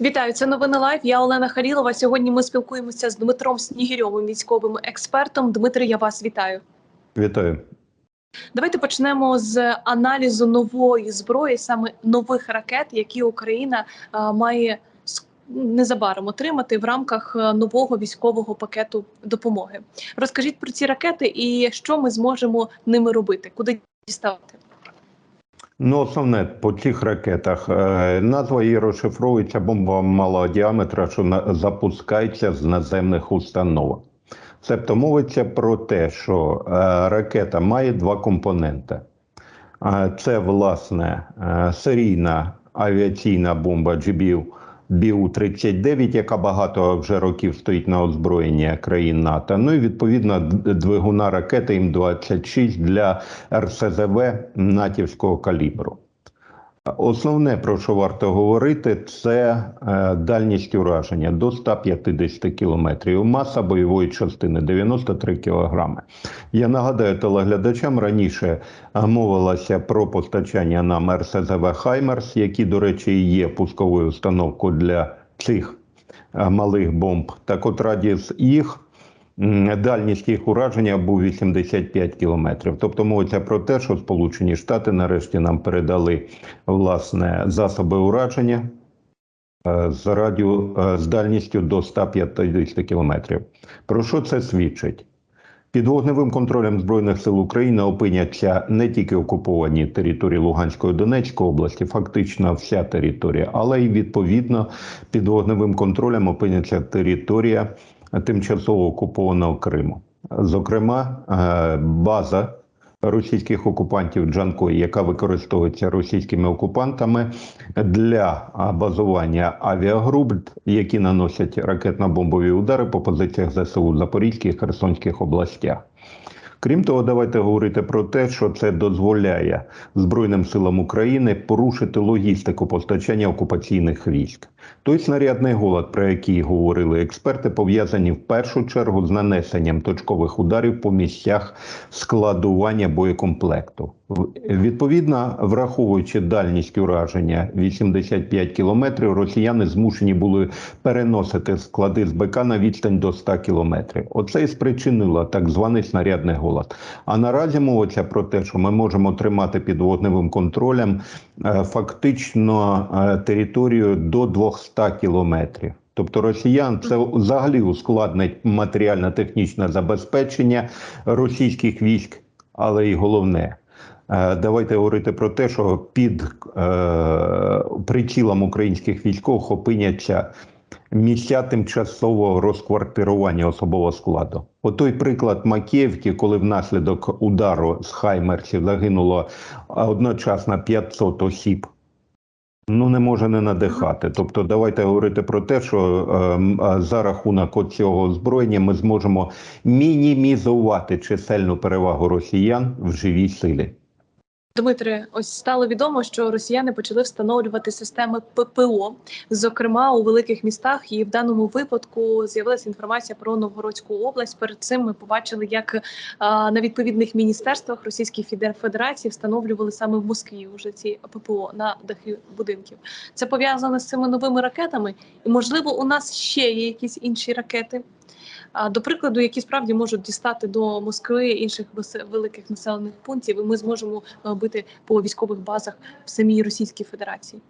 Вітаю, це новини лайв. Я Олена Харілова. Сьогодні ми спілкуємося з Дмитром Снігирьовим, військовим експертом. Дмитре, я вас вітаю. Вітаю. Давайте почнемо з аналізу нової зброї, саме нових ракет, які Україна а, має незабаром отримати в рамках е, нового військового пакету допомоги. Розкажіть про ці ракети і що ми зможемо ними робити, куди діставати. Ну, основне по цих ракетах е, назва її розшифровується бомба малого діаметра, що запускається з наземних установок. Тобто мовиться про те, що е, ракета має два компоненти. Е, Це, власне, серійна авіаційна бомба GBU БІУ-39, яка багато вже років стоїть на озброєнні країн НАТО. Ну і відповідно двигуна ракети М-26 для РСЗВ натівського калібру. Основне, про що варто говорити, це е, дальність ураження до 150 кілометрів. Маса бойової частини 93 кілограми. Я нагадаю телеглядачам, раніше е, мовилося про постачання нам РСЗВ Хаймерс, які, до речі, є пусковою установкою для цих е, малих бомб. Так от радіус їх Дальність їх ураження був 85 кілометрів. Тобто мовиться про те, що Сполучені Штати нарешті нам передали власне засоби ураження е, з радіо е, з дальністю до 150 кілометрів. Про що це свідчить? Під вогневим контролем Збройних сил України опиняться не тільки окуповані території Луганської Донецької області, фактично вся територія, але й відповідно під вогневим контролем опиняться територія тимчасово окупованого Криму. Зокрема, е, база російських окупантів Джанкої, яка використовується російськими окупантами для базування авіагруп, які наносять ракетно-бомбові удари по позиціях ЗСУ в Запорізькій і Херсонських областях. Крім того, давайте говорити про те, що це дозволяє Збройним силам України порушити логістику постачання окупаційних військ. Той снарядний голод, про який говорили експерти, пов'язані в першу чергу з нанесенням точкових ударів по місцях складування боєкомплекту. Відповідно, враховуючи дальність ураження 85 кілометрів, росіяни змушені були переносити склади з БК на відстань до 100 кілометрів. Оце і спричинило так званий снарядний голод. А наразі мовиться про те, що ми можемо тримати під вогневим контролем е, фактично е, територію до 200 кілометрів. Тобто росіян це взагалі ускладнить матеріально-технічне забезпечення російських військ, але й головне. е, Давайте говорити про те, що під е, прицілом українських військових опиняться місця тимчасового розквартирування особового складу. Отой приклад Макіївки, коли внаслідок удару з Хаймерсів загинуло одночасно 500 осіб. Ну, не може не надихати. Тобто, давайте говорити про те, що е, за рахунок цього озброєння ми зможемо мінімізувати чисельну перевагу росіян в живій силі. Дмитре, ось стало відомо, що росіяни почали встановлювати системи ППО, зокрема у великих містах. І в даному випадку з'явилася інформація про Новгородську область. Перед цим ми побачили, як а, на відповідних міністерствах Російської Федерації встановлювали саме в Москві вже ці ППО на дахи будинків. Це пов'язано з цими новими ракетами, і можливо, у нас ще є якісь інші ракети. До прикладу, які справді можуть дістати до Москви інших великих населених пунктів, і ми зможемо е, бити по військових базах в самій Російській Федерації.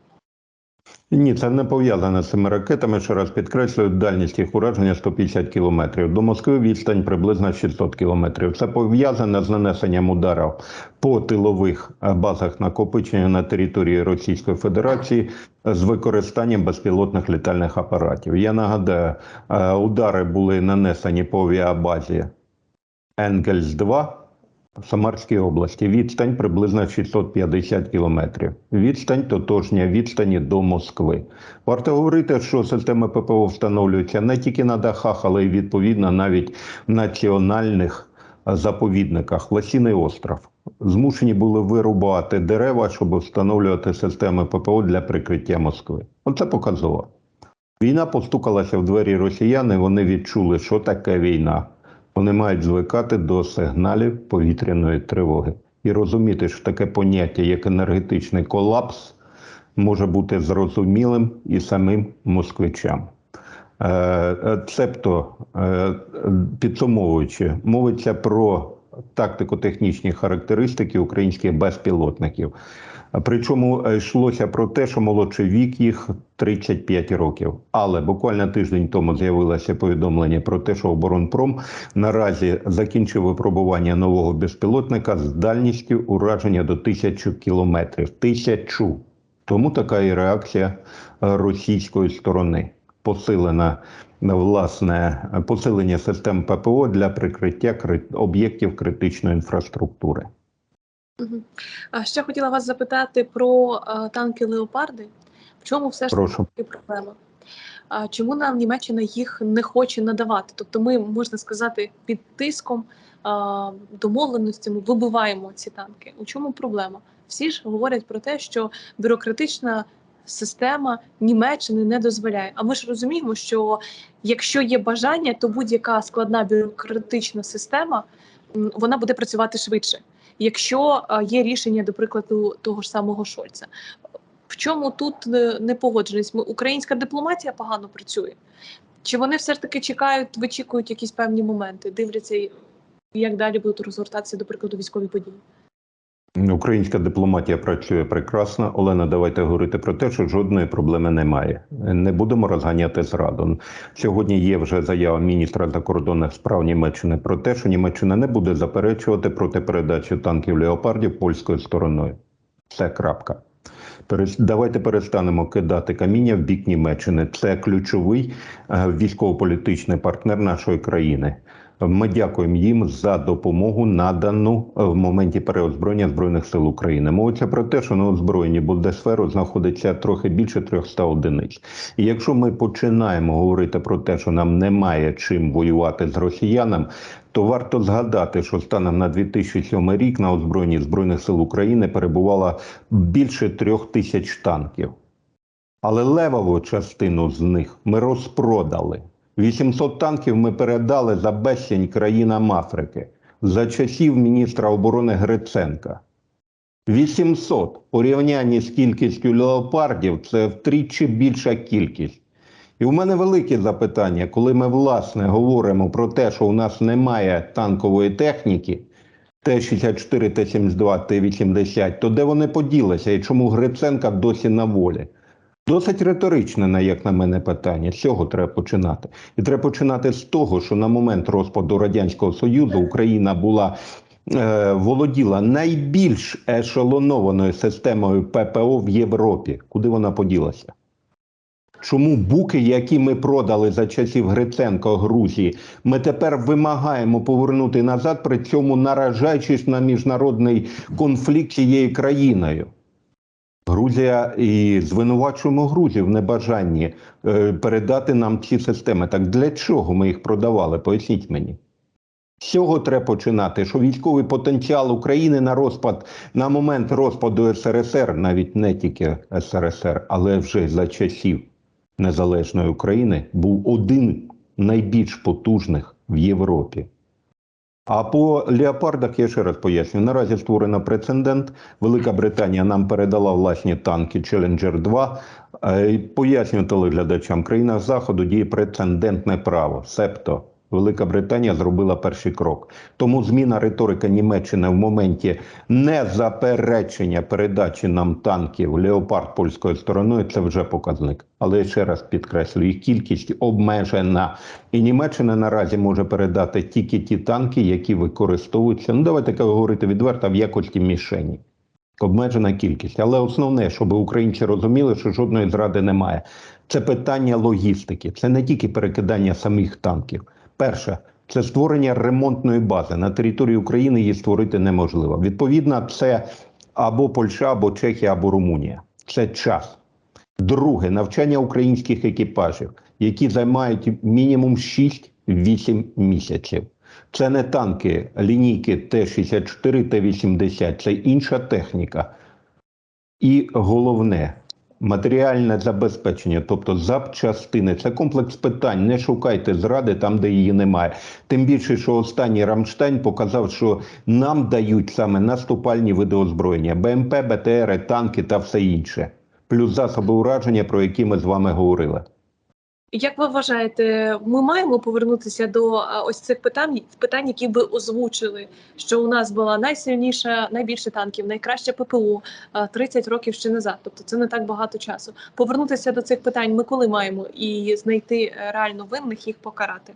Ні, це не пов'язане з цими ракетами. Ще раз підкреслюю, дальність їх ураження 150 кілометрів. До Москви відстань приблизно 600 кілометрів. Це пов'язане з нанесенням ударів по тилових е, базах накопичення на території Російської Федерації з використанням безпілотних літальних апаратів. Я нагадаю, е, удари були нанесені по авіабазі Енгельс 2 в Самарській області. Відстань приблизно 650 кілометрів. Відстань тотожня відстані до Москви. Варто говорити, що системи ППО встановлюються не тільки на дахах, але й відповідно навіть в національних заповідниках. Лосіний остров. Змушені були вирубати дерева, щоб встановлювати системи ППО для прикриття Москви. Оце показово. Війна постукалася в двері росіян, і вони відчули, що таке війна. Вони мають звикати до сигналів повітряної тривоги і розуміти, що таке поняття, як енергетичний колапс, може бути зрозумілим і самим москвичам. Е, е, Цебто, е, підсумовуючи, мовиться про тактико-технічні характеристики українських безпілотників. Причому е, йшлося про те, що молодший вік їх 35 років. Але буквально тиждень тому з'явилося повідомлення про те, що оборонпром наразі закінчив випробування нового безпілотника з дальністю ураження до тисячі кілометрів. Тисячу. Тому така і реакція е, російської сторони. Посилена власне посилення систем ППО для прикриття кри- об'єктів критичної інфраструктури. А ще хотіла вас запитати про е, танки Леопарди. В чому все ж таки проблема? Чому нам Німеччина їх не хоче надавати? Тобто, ми можна сказати, під тиском домовленостями вибиваємо ці танки. У чому проблема? Всі ж говорять про те, що бюрократична система Німеччини не дозволяє. А ми ж розуміємо, що якщо є бажання, то будь-яка складна бюрократична система вона буде працювати швидше. Якщо є рішення, до прикладу, того ж самого Шольца. В чому тут е, непогодженість? Українська дипломатія погано працює? Чи вони все ж таки чекають, вичікують якісь певні моменти, дивляться, як далі будуть розгортатися, до прикладу, військові події? Українська дипломатія працює прекрасно. Олена, давайте говорити про те, що жодної проблеми немає. Не будемо розганяти зраду. Сьогодні є вже заява міністра закордонних справ Німеччини про те, що Німеччина не буде заперечувати проти передачі танків леопардів польською стороною. Це крапка. Давайте перестанемо кидати каміння в бік Німеччини. Це ключовий е, військово-політичний партнер нашої країни. Ми дякуємо їм за допомогу, надану е, в моменті переозброєння збройних сил України. Мовиться про те, що на озброєнні Бундесферу знаходиться трохи більше 300 одиниць. І якщо ми починаємо говорити про те, що нам немає чим воювати з росіянами, то варто згадати, що станом на 2007 рік на озброєнні збройних сил України перебувало більше трьох тисяч танків. Але левову частину з них ми розпродали. 800 танків ми передали за безцінь країнам Африки за часів міністра оборони Гриценка. 800 у порівнянні з кількістю леопардів це втричі більша кількість. І у мене велике запитання, коли ми власне говоримо про те, що у нас немає танкової техніки, Т-64, Т-72, Т-80, то де вони поділися і чому Гриценка досі на волі? Досить риторичне, на як на мене, питання. З цього треба починати. І треба починати з того, що на момент розпаду Радянського Союзу Україна була е, володіла найбільш ешелонованою системою ППО в Європі. Куди вона поділася? Чому буки, які ми продали за часів Гриценко Грузії, ми тепер вимагаємо повернути назад, при цьому наражаючись на міжнародний конфлікт цією країною? Грузія і звинувачуємо Грузію в небажанні е, передати нам ці системи. Так для чого ми їх продавали? Поясніть мені. З цього треба починати, що військовий потенціал України на розпад на момент розпаду СРСР, навіть не тільки СРСР, але вже за часів незалежної України, був один найбільш потужних в Європі. А по леопардах я ще раз поясню. Наразі створено прецедент. Велика Британія нам передала власні танки Челленджер 2. Е, Пояснюю телеглядачам, країна заходу діє прецедентне право. Себто Велика Британія зробила перший крок. Тому зміна риторики Німеччини в моменті незаперечення передачі нам танків Леопард польською стороною це вже показник. Але ще раз підкреслюю, їх кількість обмежена. І Німеччина наразі може передати тільки ті танки, які використовуються. Ну давайте говорити відверто в якості мішені. Обмежена кількість, але основне, щоб українці розуміли, що жодної зради немає. Це питання логістики, це не тільки перекидання самих танків. Перше, це створення ремонтної бази на території України її створити неможливо. Відповідно, це або Польща, або Чехія, або Румунія. Це час. Друге, навчання українських екіпажів, які займають мінімум 6-8 місяців. Це не танки, лінійки Т-64, Т-80, це інша техніка. І головне матеріальне забезпечення, тобто запчастини. Це комплекс питань. Не шукайте зради там, де її немає. Тим більше, що останній Рамштайн показав, що нам дають саме наступальні види озброєння: БМП, БТР, танки та все інше. плюс засоби ураження, про які ми з вами говорили. Як ви вважаєте, ми маємо повернутися до ось цих питань, питань, які ви озвучили, що у нас була найсильніша, найбільше танків, найкраще ППО а, 30 років ще назад. Тобто це не так багато часу. Повернутися до цих питань ми коли маємо і знайти е, реально винних їх покарати.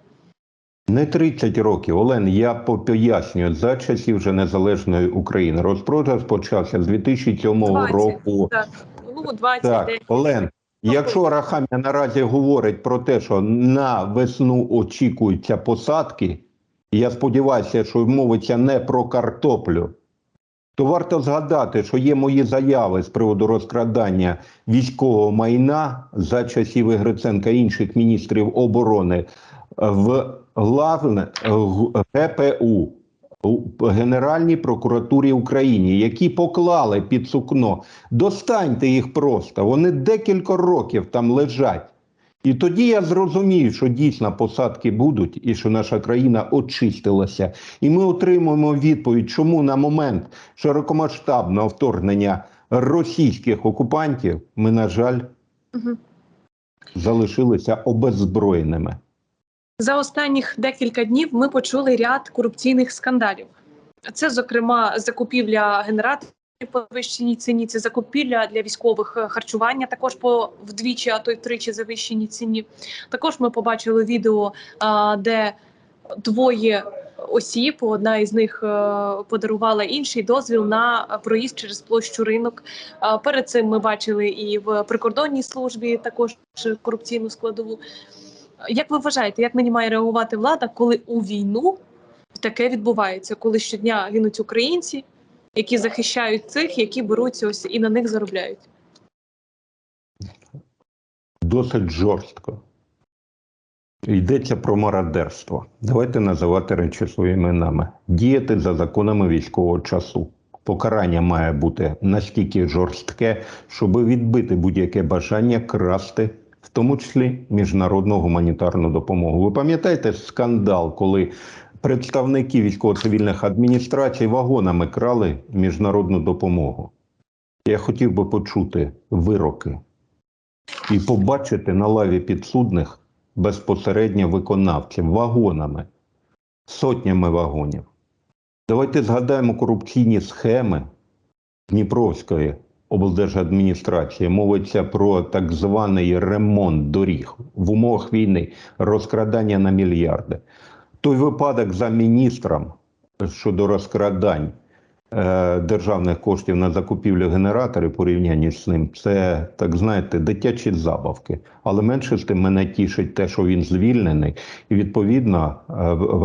Не 30 років, Олен, я пояснюю, за часів вже незалежної України. Розпродаж почався з 2007 20. року. Так, ну 20 Так. Олен, якщо Рахамія наразі говорить про те, що на весну очікуються посадки, я сподіваюся, що мовиться не про картоплю, то варто згадати, що є мої заяви з приводу розкрадання військового майна за часів Гриценка і інших міністрів оборони в главне ГПУ. У Генеральній прокуратурі України, які поклали під сукно Достаньте їх просто. Вони декілька років там лежать. І тоді я зрозумів, що дійсно посадки будуть, і що наша країна очистилася. І ми отримуємо відповідь, чому на момент широкомасштабного вторгнення російських окупантів ми, на жаль, Мгм. залишилися обеззброєними. За останніх декілька днів ми почули ряд корупційних скандалів. Це, зокрема, закупівля генераторів по завищеній ціні, це закупівля для військових е, харчування, також по вдвічі, а то й втричі завищеній ціні. Також ми побачили відео, де двоє осіб, одна із них е, подарувала інший дозвіл на проїзд через площу ринок. Перед цим ми бачили і в прикордонній службі також корупційну складову. Як ви вважаєте, як нині має реагувати влада, коли у війну таке відбувається, коли щодня гинуть українці, які захищають цих, які беруться ось і на них заробляють? Досить жорстко. Йдеться про мародерство. Давайте називати речі своїми іменами. Діяти за законами військового часу. Покарання має бути настільки жорстке, щоб відбити будь-яке бажання красти, в тому числі міжнародну гуманітарну допомогу. Ви пам'ятаєте скандал, коли представники військово-цивільних адміністрацій вагонами крали міжнародну допомогу? Я хотів би почути вироки і побачити на лаві підсудних безпосередньо виконавців вагонами, сотнями вагонів. Давайте згадаємо корупційні схеми Дніпровської облдержадміністрації. Мовиться про так званий ремонт доріг в умовах війни, розкрадання на мільярди. Той випадок за міністром щодо розкрадань е, державних коштів на закупівлю генераторів порівнянні з ним, це так знаєте, дитячі забавки. Але менше з тим мене тішить те, що він звільнений, і відповідно е,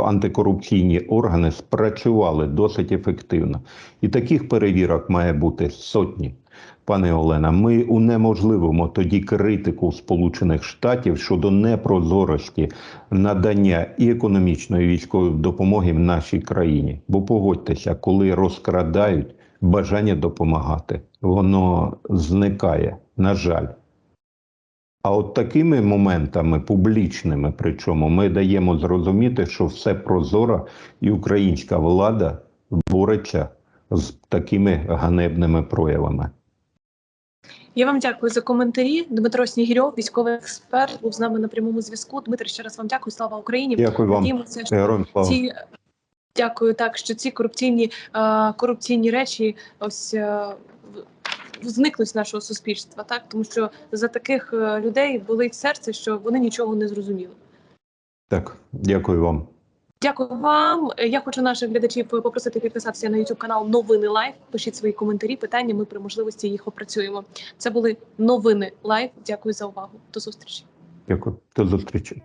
антикорупційні органи спрацювали досить ефективно. І таких перевірок має бути сотні. Пане Олена, ми унеможливимо тоді критику Сполучених Штатів щодо непрозорості надання і економічної військової допомоги в нашій країні. Бо погодьтеся, коли розкрадають бажання допомагати, воно зникає, на жаль. А от такими моментами, публічними, причому, ми даємо зрозуміти, що все прозоро, і українська влада бореться з такими ганебними проявами. Я вам дякую за коментарі. Дмитро Снігірьов, військовий експерт, був з нами на прямому зв'язку. Дмитро, ще раз вам дякую. Слава Україні! Дякую вам. Надіємося, що ці дякую так, що ці корупційні е, корупційні речі ось е, зникнуть з нашого суспільства, так тому що за таких е, людей болить серце, що вони нічого не зрозуміли. Так, дякую вам. Дякую вам. Я хочу наших глядачів попросити підписатися на YouTube канал Новини Лайв. Пишіть свої коментарі, питання. Ми при можливості їх опрацюємо. Це були новини Лайв. Дякую за увагу. До зустрічі. Дякую. До зустрічі.